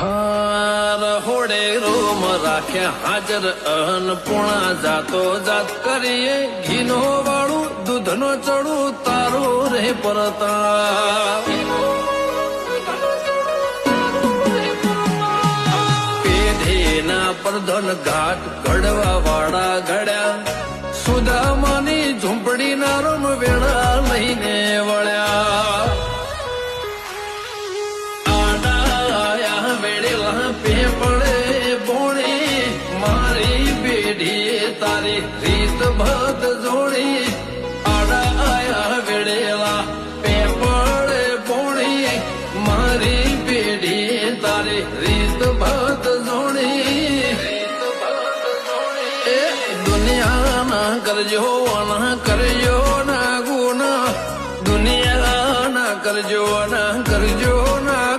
હાર હોડે રોમ રાખ્યા હાજર અન્નપૂર્ણા જાતો જાત કરીએ. ઘીનો વાળું દૂધનો ચડું તારું રે પરતા પેઢીના પરધન ઘાટ ઘડવા વાળા ઘડ્યા. સુદામાની તારી રીત ભાત જોડી. આડાયા વેળેલા પેપળે પોણી. મારી પેઢી તારી રીત ભાત જોડી. એ દુનિયાના કરજો ના કરજો, ના ગુના. દુનિયાના કરજો ના કરજો, ના